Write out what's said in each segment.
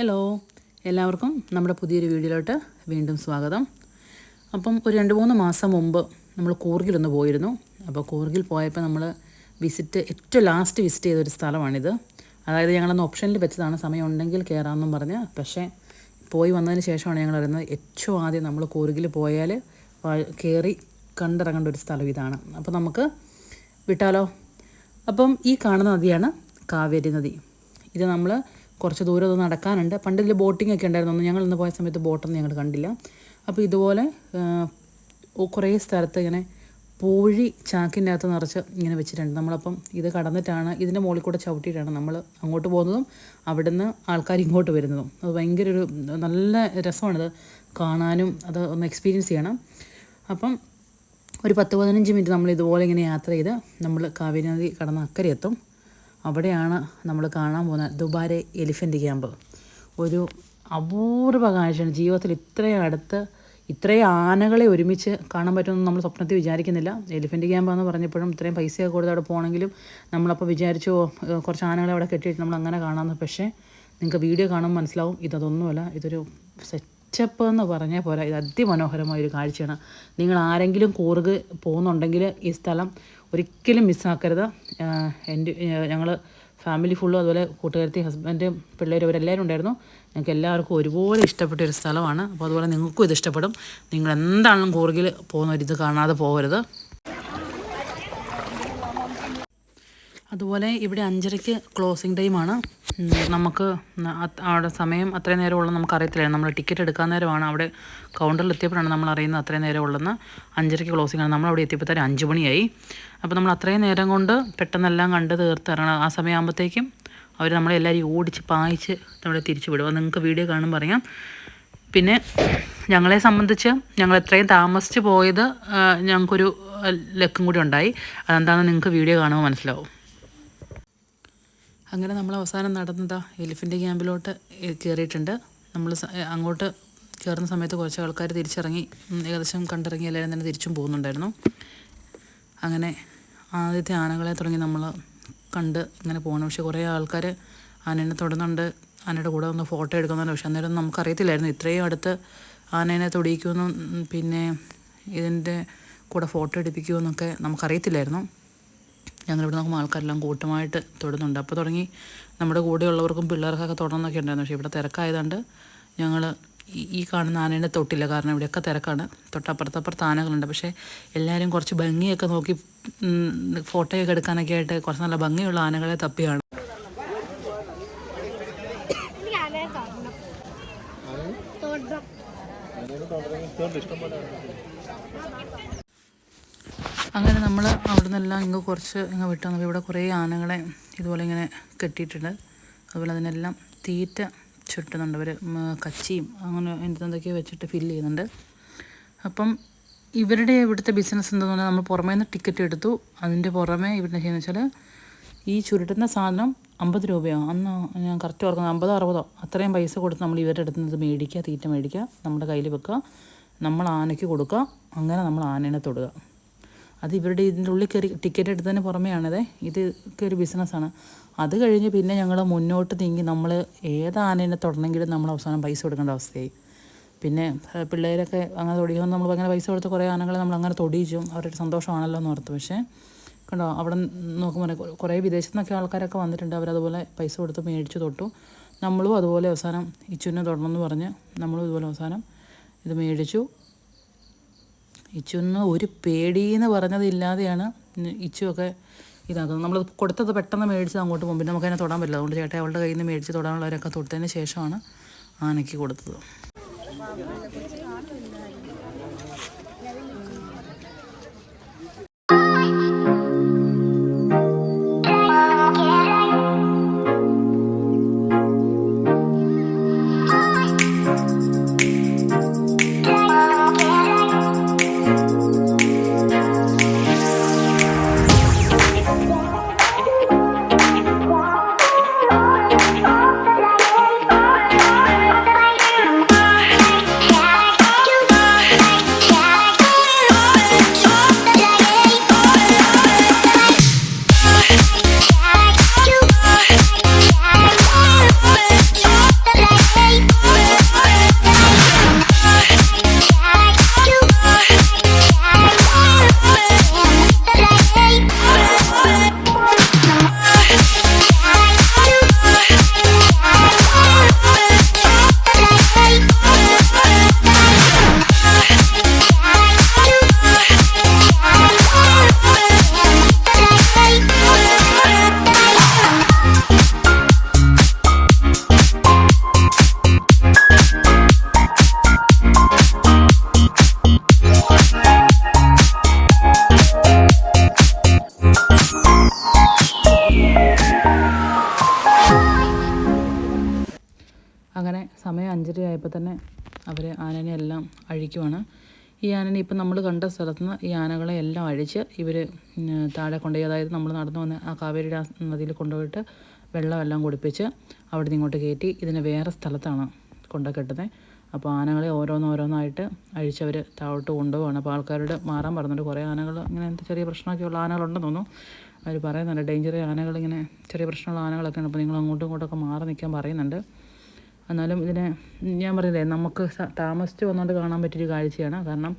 Hello എല്ലാവർക്കും നമ്മുടെ പുതിയൊരു വീഡിയോയിലോട്ട് വീണ്ടും സ്വാഗതം. അപ്പം ഒരു രണ്ട് മൂന്ന് മാസം മുമ്പ് നമ്മൾ കൂർഗിലൊന്ന് പോയിരുന്നു. അപ്പോൾ കൂർഗിൽ പോയപ്പോൾ നമ്മൾ വിസിറ്റ് ഏറ്റവും ലാസ്റ്റ് വിസിറ്റ് ചെയ്തൊരു സ്ഥലമാണിത്. അതായത് ഞങ്ങളൊന്ന് ഓപ്ഷനിൽ വെച്ചതാണ് സമയം ഉണ്ടെങ്കിൽ കയറാമെന്നും പറഞ്ഞ്. പക്ഷേ പോയി വന്നതിന് ശേഷമാണ് ഞങ്ങൾ അറിയുന്നത് ഏറ്റവും ആദ്യം നമ്മൾ കൂർഗിൽ പോയാൽ കയറി കണ്ടിറങ്ങേണ്ട ഒരു സ്ഥലം ഇതാണ്. അപ്പോൾ നമുക്ക് വിട്ടാലോ? അപ്പം ഈ കാണുന്ന നദിയാണ് കാവേരി നദി. ഇത് നമ്മൾ കുറച്ച് ദൂരം ഒന്ന് നടക്കാനുണ്ട്. പണ്ട് ഇതിൽ ബോട്ടിംഗ് ഒക്കെ ഉണ്ടായിരുന്നു. ഞങ്ങൾ ഇന്ന് പോയ സമയത്ത് ബോട്ടൊന്നും ഞങ്ങൾ കണ്ടില്ല. അപ്പോൾ ഇതുപോലെ കുറേ സ്ഥലത്ത് ഇങ്ങനെ പൂഴി ചാക്കിന്റെ അകത്ത് നിറച്ച് ഇങ്ങനെ വെച്ചിട്ടുണ്ട്. നമ്മളപ്പം ഇത് കടന്നിട്ടാണ് ഇതിന്റെ മുകളിൽ കൂടെ ചവിട്ടിയിട്ടാണ് നമ്മൾ അങ്ങോട്ട് പോകുന്നതും അവിടുന്ന് ആൾക്കാർ ഇങ്ങോട്ട് വരുന്നതും. അത് ഭയങ്കര ഒരു നല്ല രസമാണിത് കാണാനും അത് ഒന്ന് എക്സ്പീരിയൻസ് ചെയ്യണം. അപ്പം ഒരു പത്ത് പതിനഞ്ച് മിനിറ്റ് നമ്മൾ ഇതുപോലെ ഇങ്ങനെ യാത്ര ചെയ്ത് നമ്മൾ കാവേരി നദി കടന്ന് അക്കരെ എത്തും. അവിടെയാണ് നമ്മൾ കാണാൻ പോകുന്ന ദുബാരെ എലിഫന്റ് ക്യാമ്പ്. ഒരു അപൂർവ കാഴ്ചയാണ്. ജീവിതത്തിൽ ഇത്രയും അടുത്ത് ഇത്രയും ആനകളെ ഒരുമിച്ച് കാണാൻ പറ്റുമെന്ന് നമ്മൾ സ്വപ്നത്തിൽ വിചാരിക്കുന്നില്ല. എലിഫന്റ് ക്യാമ്പാന്ന് പറഞ്ഞപ്പോഴും ഇത്രയും പൈസയൊക്കെ കൊടുത്ത് അവിടെ പോകണമെങ്കിലും നമ്മളപ്പോൾ വിചാരിച്ചു "ഓ, കുറച്ച് ആനകളെ അവിടെ കെട്ടിയിട്ട് നമ്മൾ അങ്ങനെ കാണാമെന്ന്. പക്ഷേ നിങ്ങൾക്ക് വീഡിയോ കാണുമ്പോൾ മനസ്സിലാവും ഇതൊന്നുമല്ല. ഇതൊരു സെറ്റപ്പ് എന്ന് പറഞ്ഞാൽ പോരാ. ഇത് അതിമനോഹരമായ ഒരു കാഴ്ചയാണ്. നിങ്ങൾ ആരെങ്കിലും കൂറുക് പോകുന്നുണ്ടെങ്കിൽ ഈ സ്ഥലം ഒരിക്കലും മിസ്സാക്കരുത് എന്റെ ഞങ്ങൾ ഫാമിലി ഫുള്ളും അതുപോലെ കൂട്ടുകാരത്തി ഹസ്ബൻഡും പിള്ളേരും അവരെല്ലാവരും ഉണ്ടായിരുന്നു. ഞങ്ങൾക്ക് എല്ലാവർക്കും ഒരുപോലെ ഇഷ്ടപ്പെട്ട ഒരു സ്ഥലമാണ്. അപ്പോൾ അതുപോലെ നിങ്ങൾക്കും ഇത് ഇഷ്ടപ്പെടും. നിങ്ങൾ എന്താണെങ്കിലും കൂറുകിൽ പോകുന്നവരിത് കാണാതെ പോകരുത്. അതുപോലെ ഇവിടെ അഞ്ചരയ്ക്ക് ക്ലോസിംഗ് ടൈമാണ് നമുക്ക് അവിടെ സമയം അത്രയും നേരം ഉള്ളത് നമുക്ക് അറിയത്തില്ല നമ്മൾ ടിക്കറ്റ് എടുക്കാൻ നേരമാണ്. അവിടെ കൗണ്ടറിൽ എത്തിയപ്പോഴാണ് നമ്മൾ അറിയുന്നത് അത്രയും നേരം ഉള്ളതെന്ന് അഞ്ചരയ്ക്ക് ക്ലോസിംഗ് ആണ്. നമ്മൾ അവിടെ തന്നെ അഞ്ച് മണിയായി. അപ്പോൾ നമ്മൾ അത്രയും നേരം കൊണ്ട് പെട്ടെന്നെല്ലാം കണ്ട് തീർത്ത് ഇറങ്ങണം. ആ സമയമാകുമ്പോഴത്തേക്കും അവർ നമ്മളെല്ലാവരും ഓടിച്ച് പായിച്ച് നമ്മളെ തിരിച്ചു വിടും. നിങ്ങൾക്ക് വീഡിയോ കാണുമ്പോൾ അറിയാം. പിന്നെ ഞങ്ങളെ സംബന്ധിച്ച് ഞങ്ങൾ എത്രയും താമസിച്ച് പോയത് ഞങ്ങൾക്കൊരു ലക്കും കൂടി ഉണ്ടായി. അതെന്താണെന്ന് നിങ്ങൾക്ക് വീഡിയോ കാണുമ്പോൾ മനസ്സിലാവും. അങ്ങനെ നമ്മൾ അവസാനം നടന്നതാ എലിഫിന്റെ ക്യാമ്പിലോട്ട് കയറിയിട്ടുണ്ട് നമ്മൾ അങ്ങോട്ട് കയറുന്ന സമയത്ത് കുറച്ച് ആൾക്കാർ തിരിച്ചിറങ്ങി ഏകദേശം കണ്ടിറങ്ങി എല്ലാവരും തന്നെ തിരിച്ചും പോകുന്നുണ്ടായിരുന്നു. അങ്ങനെ ആദ്യത്തെ ആനകളെ തുടങ്ങി നമ്മൾ കണ്ട് ഇങ്ങനെ പോകണം പക്ഷെ കുറേ ആൾക്കാർ ആനേനെ തൊടുന്നുണ്ട്. ആനയുടെ കൂടെ ഒന്ന് ഫോട്ടോ എടുക്കുന്നുണ്ട്. പക്ഷെ അന്നേരം നമുക്കറിയത്തില്ലായിരുന്നു. ഇത്രയും അടുത്ത് ആനേനെ തൊടിയിക്കുമെന്നും പിന്നെ ഇതിന്റെ കൂടെ ഫോട്ടോ എടുപ്പിക്കുമെന്നൊക്കെ നമുക്കറിയത്തില്ലായിരുന്നു. ഞങ്ങളിവിടെ നോക്കുമ്പോൾ ആൾക്കാരെല്ലാം കൂട്ടമായിട്ട് തൊടുന്നുണ്ട്. അപ്പോൾ തുടങ്ങി നമ്മുടെ കൂടെയുള്ളവർക്കും പിള്ളേർക്കൊക്കെ തൊടണമെന്നൊക്കെ ഉണ്ടായിരുന്നു. പക്ഷേ ഇവിടെ തിരക്കായതുകൊണ്ട് ഞങ്ങൾ ഈ കാണുന്ന ആനേനെ തൊട്ടില്ല. കാരണം ഇവിടെയൊക്കെ തിരക്കാണ്. തൊട്ടപ്പുറത്തപ്പുറത്ത് ആനകളുണ്ട്. പക്ഷേ എല്ലാവരും കുറച്ച് ഭംഗിയൊക്കെ നോക്കി ഫോട്ടോയൊക്കെ എടുക്കാനൊക്കെ ആയിട്ട് കുറച്ച് നല്ല ഭംഗിയുള്ള ആനകളെ തപ്പിയാണ് ഞാനേ തൊടണം തൊടണം അങ്ങനെ നമ്മൾ അവിടെ നിന്നെല്ലാം ഇങ്ങ് കുറച്ച് ഇങ്ങ് വിട്ടു വന്നപ്പോൾ ഇവിടെ കുറേ ആനകളെ ഇതുപോലെ ഇങ്ങനെ കെട്ടിയിട്ടുണ്ട്. അതുപോലെ അതിനെല്ലാം തീറ്റ ചുട്ടുന്നുണ്ട്. അവർ കച്ചിയും അങ്ങനെ എന്തെന്തൊക്കെയോ വെച്ചിട്ട് ഫില്ല് ചെയ്യുന്നുണ്ട്. അപ്പം ഇവരുടെ ഇവിടുത്തെ ബിസിനസ് എന്താന്ന് പറഞ്ഞാൽ നമ്മൾ പുറമേ നിന്ന് ടിക്കറ്റ് എടുത്തു. അതിന്റെ പുറമേ ഇവിടെ ചെയ്യുന്നത് വെച്ചാൽ ഈ ചുരുട്ടുന്ന സാധനം അമ്പത് രൂപയോ? അന്ന് ഞാൻ കറക്റ്റ് ഓർക്കുന്നത് അമ്പതോ അറുപതോ? അത്രയും പൈസ കൊടുത്ത് നമ്മൾ ഇവരുടെ അടുത്ത് നിന്ന് മേടിക്കുക തീറ്റ മേടിക്കുക നമ്മുടെ കയ്യിൽ വെക്കുക. നമ്മൾ ആനയ്ക്ക് കൊടുക്കുക. അങ്ങനെ നമ്മൾ ആനേനെ തൊടുക. അത് ഇവരുടെ ഇതിന്റെ ഉള്ളിൽ കയറി ടിക്കറ്റ് എടുത്തതിന് പുറമെയാണത്. ഇതൊക്കെ ഒരു ബിസിനസ്സാണ് അത് കഴിഞ്ഞ് പിന്നെ ഞങ്ങൾ മുന്നോട്ട് നീങ്ങി നമ്മൾ ഏത് ആനേനെ തൊടണമെങ്കിലും നമ്മൾ അവസാനം പൈസ കൊടുക്കേണ്ട അവസ്ഥയായി. പിന്നെ പിള്ളേരൊക്കെ അങ്ങനെ തൊടിയുമ്പോൾ നമ്മൾ ഭയങ്കര പൈസ കൊടുത്ത് കുറേ ആനകളെ നമ്മൾ അങ്ങനെ തൊടിയിച്ചും അവരുടെ സന്തോഷമാണല്ലോ എന്ന് ഓർത്ത്. പക്ഷേ കണ്ടോ അവിടെ നോക്കുമ്പോൾ കുറേ വിദേശത്തു നിന്നൊക്കെ ആൾക്കാരൊക്കെ വന്നിട്ടുണ്ട്. അവരതുപോലെ പൈസ കൊടുത്ത് മേടിച്ച് തൊട്ടു. നമ്മളും അതുപോലെ അവസാനം ഇച്ചുവിനെ തൊടണമെന്ന് പറഞ്ഞ് നമ്മളും ഇതുപോലെ അവസാനം ഇത് മേടിച്ചു. ഇച്ചുന്ന് ഒരു പേടിയെന്ന് പറഞ്ഞതില്ലാതെയാണ് ഇച്ചുമൊക്കെ ഇതാക്കുന്നത്. നമ്മൾ കൊടുത്തത് പെട്ടെന്ന് മേടിച്ച് അങ്ങോട്ട് പോകും. പിന്നെ നമുക്കതിനെ തൊടാൻ പറ്റില്ല. അതുകൊണ്ട് ചേട്ടാ അവളുടെ കയ്യിൽ നിന്ന് മേടിച്ച് തൊടാനുള്ളവരൊക്കെ തൊട്ടതിന് ശേഷമാണ് ആനയ്ക്ക് കൊടുത്തത്. അങ്ങനെ സമയം അഞ്ചര ആയപ്പോൾ തന്നെ അവർ ആനനെ എല്ലാം അഴിക്കുവാണ്. ഈ ആനനെ ഇപ്പം നമ്മൾ കണ്ട സ്ഥലത്ത് നിന്ന് ഈ ആനകളെ എല്ലാം അഴിച്ച് ഇവർ താഴെ കൊണ്ടുപോയി അതായത് നമ്മൾ നടന്നു വന്ന് ആ കാവേരിയുടെ നദിയിൽ കൊണ്ടുപോയിട്ട് വെള്ളമെല്ലാം കുടിപ്പിച്ച് അവിടെ നിന്ന് ഇങ്ങോട്ട് കയറ്റി ഇതിനെ വേറെ സ്ഥലത്താണ് കൊണ്ടു കെട്ടുന്നത് അപ്പോൾ ആനകളെ ഓരോന്നോരോന്നായിട്ട് അഴിച്ചവർ താഴോട്ട് കൊണ്ടുപോവാണ്. അപ്പോൾ ആൾക്കാരോട് മാറാൻ പറഞ്ഞിട്ട് കുറേ ആനകൾ ഇങ്ങനെ എന്ത് ചെറിയ പ്രശ്നമൊക്കെ ഉള്ള ആനകളുണ്ടെന്ന് തോന്നുന്നു. അവർ പറയുന്നുണ്ട് ആനകൾ ഇങ്ങനെ ചെറിയ പ്രശ്നമുള്ള ആനകളൊക്കെയാണ്. അപ്പോൾ നിങ്ങൾ അങ്ങോട്ടും ഇങ്ങോട്ടൊക്കെ മാറി നിൽക്കാൻ പറയുന്നുണ്ട്. എന്നാലും ഇതിനെ ഞാൻ പറഞ്ഞില്ലേ നമുക്ക് താമസിച്ച് വന്നുകൊണ്ട് കാണാൻ പറ്റിയൊരു കാഴ്ചയാണ്. കാരണം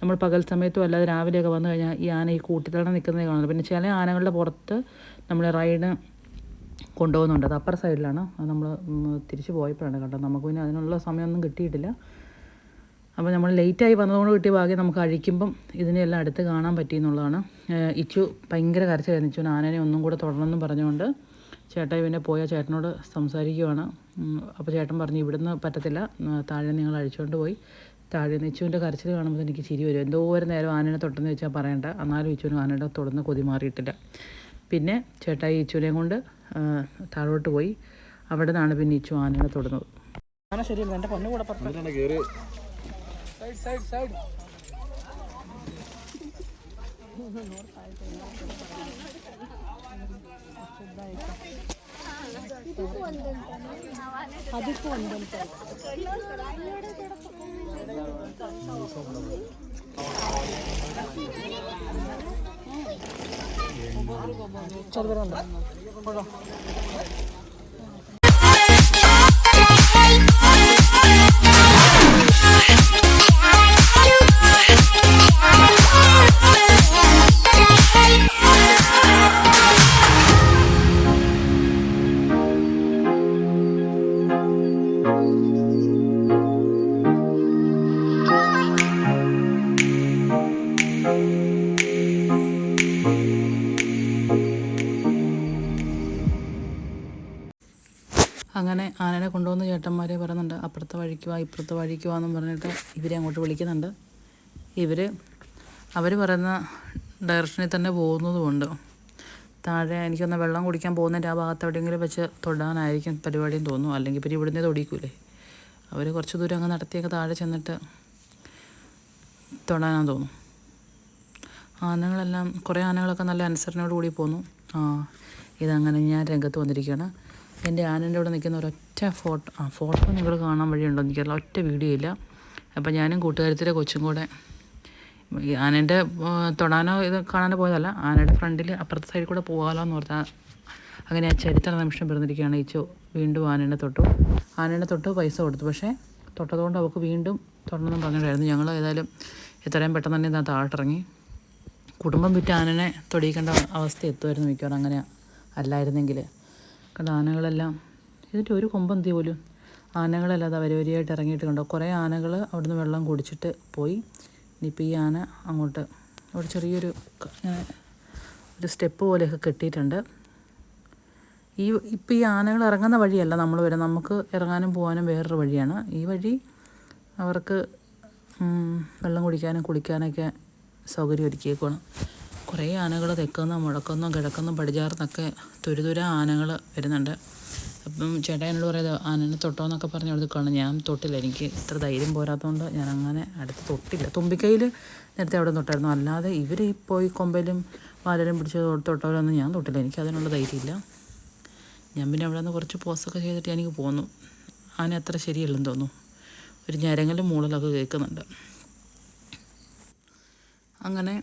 നമ്മൾ പകൽ സമയത്തും അല്ലാതെ രാവിലെയൊക്കെ വന്നു കഴിഞ്ഞാൽ ഈ ആന ഈ കൂട്ടിത്തടം നിൽക്കുന്നത് കാണുന്നത് പിന്നെ ചില ആനകളുടെ പുറത്ത് നമ്മൾ റൈഡ് കൊണ്ടുപോകുന്നുണ്ട്. അത് അപ്പർ സൈഡിലാണ്. അത് നമ്മൾ തിരിച്ചു പോയപ്പോഴാണ് കണ്ടത്. നമുക്ക് പിന്നെ അതിനുള്ള സമയമൊന്നും കിട്ടിയിട്ടില്ല. അപ്പോൾ നമ്മൾ ലേറ്റായി വന്നതുകൊണ്ട് കിട്ടിയ ഭാഗ്യം നമുക്ക് അഴിക്കുമ്പം ഇതിനെല്ലാം അടുത്ത് കാണാൻ പറ്റിയെന്നുള്ളതാണ് ഇച്ചു ഭയങ്കര കരച്ചിലായിരുന്നു. ഇച്ചു ആനനെ ഒന്നും കൂടെ തുടരണമെന്നും പറഞ്ഞുകൊണ്ട് ചേട്ടാ ഇവനെ പോയ ചേട്ടനോട് സംസാരിക്കുവാണ്. അപ്പോൾ ചേട്ടൻ പറഞ്ഞു ഇവിടുന്ന് പറ്റത്തില്ല. താഴെ നിങ്ങൾ അഴിച്ചുകൊണ്ട് പോയി. താഴെ നെച്ചുവിന്റെ കരച്ചിൽ കാണുമ്പോൾ എനിക്ക് ചിരി വരും. എന്തോരം നേരം ആനനെ തൊട്ടെന്ന് വെച്ചാൽ പറയണ്ട. എന്നാലും ഇച്ചുവിനും ആനയുടെ തുടർന്ന് കൊതി മാറിയിട്ടില്ല. പിന്നെ ചേട്ടായി ഇച്ചുവിനെയും കൊണ്ട് താഴോട്ട് പോയി. അവിടെ നിന്നാണ് പിന്നെ ഇച്ചു ആനനെ തൊടുന്നത്. ആന ശരിയല്ല എന്റെ പൊന്നു കൂടെ പുറത്ത് ചെറുതരുണ്ട് അങ്ങനെ കൊണ്ടുവന്ന് ചേട്ടന്മാരെ പറയുന്നുണ്ട് അപ്പുറത്തെ വഴിക്ക് വാ ഇപ്പുറത്തെ വഴിക്ക് വാ എന്നും പറഞ്ഞിട്ട് ഇവരെ അങ്ങോട്ട് വിളിക്കുന്നുണ്ട്. ഇവർ അവർ പറയുന്ന ഡയറക്ഷനിൽ തന്നെ പോകുന്നതുകൊണ്ട് താഴെ എനിക്കൊന്ന് വെള്ളം കുടിക്കാൻ പോകുന്നതിന്റെ ആ ഭാഗത്ത് എവിടെയെങ്കിലും വെച്ച് തൊടാനായിരിക്കും പരിപാടിയും തോന്നും അല്ലെങ്കിൽ പിന്നെ ഇവിടുന്നേ തൊടിക്കൂലേ. അവർ കുറച്ച് ദൂരം അങ്ങ് നടത്തിയൊക്കെ താഴെ ചെന്നിട്ട് തൊടാനാന്ന് തോന്നും ആനകളെല്ലാം കുറേ ആനകളൊക്കെ നല്ല അനുസരണയോട് കൂടി പോന്നു. ആ ഇതങ്ങനെ ഞാൻ രംഗത്ത് വന്നിരിക്കുകയാണ്. എന്റെ ആനന്റെ അവിടെ നിൽക്കുന്ന ഒരൊറ്റ ഫോട്ടോ ആ ഫോട്ടോ നിങ്ങൾ കാണാൻ വഴിയുണ്ടോ എനിക്കറിയില്ല. ഒറ്റ വീഡിയോ ഇല്ല. അപ്പോൾ ഞാനും കൂട്ടുകാരത്തിലെ കൊച്ചും കൂടെ ആനേന്റെ തൊടാനോ ഇത് കാണാനോ പോയതല്ല. ആനയുടെ ഫ്രണ്ടിൽ അപ്പുറത്തെ സൈഡിൽ കൂടെ പോകാമല്ലോ എന്ന് പറഞ്ഞാൽ അങ്ങനെ ആ ചരിത്ര നിമിഷം പിറന്നിരിക്കുകയാണ്. ചോ വീണ്ടും ആനേനെ തൊട്ടു. ആനേനെ തൊട്ട് പൈസ കൊടുത്തു. പക്ഷേ തൊട്ടതുകൊണ്ട് അവൾക്ക് വീണ്ടും തൊടണമെന്ന് പറഞ്ഞിട്ടായിരുന്നു ഞങ്ങൾ ഏതായാലും എത്രയും പെട്ടെന്ന് തന്നെ ഇതാ താഴ്ത്തിറങ്ങി കുടുംബം വിറ്റ് ആനനെ തൊടിയിക്കേണ്ട അവസ്ഥ എത്തുമായിരുന്നു മിക്കവാറും. അങ്ങനെ അല്ലായിരുന്നെങ്കിൽ. കണ്ട ആനകളെല്ലാം ഇതിന്റെ ഒരു കൊമ്പന്തി പോലും? ആനകളല്ലാതെ വരി വരിയായിട്ട് ഇറങ്ങിയിട്ട് കണ്ടോ? കുറേ ആനകൾ അവിടുന്ന് വെള്ളം കുടിച്ചിട്ട് പോയി. ഇനിയിപ്പോൾ ഈ ആന അങ്ങോട്ട് അവിടെ ചെറിയൊരു ഒരു സ്റ്റെപ്പ് പോലെയൊക്കെ കെട്ടിയിട്ടുണ്ട്. ഈ ഇപ്പോൾ ഈ ആനകൾ ഇറങ്ങുന്ന വഴിയല്ല നമ്മൾ വരെ നമുക്ക് ഇറങ്ങാനും പോകാനും വേറൊരു വഴിയാണ്. ഈ വഴി അവർക്ക് വെള്ളം കുടിക്കാനും കുളിക്കാനൊക്കെ സൗകര്യം ഒരുക്കിയേക്കുവാണ്. കുറേ ആനകൾ തെക്കുന്നും മുഴക്കുന്നും കിഴക്കുന്നും പടിഞ്ഞാറുന്നൊക്കെ തുരുതുര ആനകൾ വരുന്നുണ്ട്. അപ്പം ചേട്ടാ എന്നോട് പറയുന്നത് ആനനെ തൊട്ടോ എന്നൊക്കെ പറഞ്ഞ് ഞാൻ തൊട്ടില്ല. എനിക്ക് ഇത്ര ധൈര്യം പോരാത്തതുകൊണ്ട് ഞാൻ അങ്ങനെ അടുത്ത് തൊട്ടില്ല. തുമ്പിക്കൈയിൽ നേരത്തെ അവിടെ തൊട്ടായിരുന്നു. അല്ലാതെ ഇവർ ഈ പോയി കൊമ്പയിലും വാലരും പിടിച്ച് തൊട്ടവരൊന്നും ഞാൻ തൊട്ടില്ല. എനിക്ക് അതിനുള്ള ധൈര്യമില്ല. ഞാൻ പിന്നെ അവിടെ നിന്ന് കുറച്ച് പോസ്റ്റൊക്കെ ചെയ്തിട്ട് എനിക്ക് പോന്നു. ആന അത്ര ശരിയല്ലെന്ന് തോന്നുന്നു. ഒരു ഞരങ്ങലും മൂളലൊക്കെ കേൾക്കുന്നുണ്ട്. അങ്ങനെ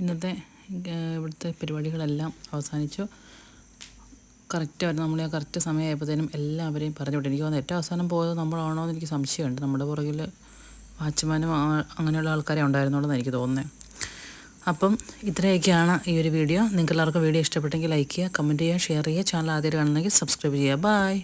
ഇന്നത്തെ ഇവിടുത്തെ പരിപാടികളെല്ലാം അവസാനിച്ചു. കറക്റ്റ് ആയിരുന്നു. നമ്മൾ ആ കറക്റ്റ് സമയമായപ്പോഴത്തേനും എല്ലാവരെയും പറഞ്ഞു വിട്ടു എനിക്ക് തോന്നുന്നു ഏറ്റവും അവസാനം പോയത് നമ്മളാണോ എന്ന് എനിക്ക് സംശയമുണ്ട്. നമ്മുടെ പുറകിൽ വാച്ച്മാനും അങ്ങനെയുള്ള ആൾക്കാരെ ഉണ്ടായിരുന്നുള്ളൂ എന്ന് എനിക്ക് തോന്നുന്നത് അപ്പം ഇത്രയൊക്കെയാണ് ഈ ഒരു വീഡിയോ. നിങ്ങൾക്ക് എല്ലാവർക്കും വീഡിയോ ഇഷ്ടപ്പെട്ടെങ്കിൽ ലൈക്ക് ചെയ്യുക കമന്റ് ചെയ്യുക ഷെയർ ചെയ്യുക. ചാനൽ ആദ്യമായിട്ട് കാണുന്നെങ്കിൽ സബ്സ്ക്രൈബ് ചെയ്യുക. ബായ്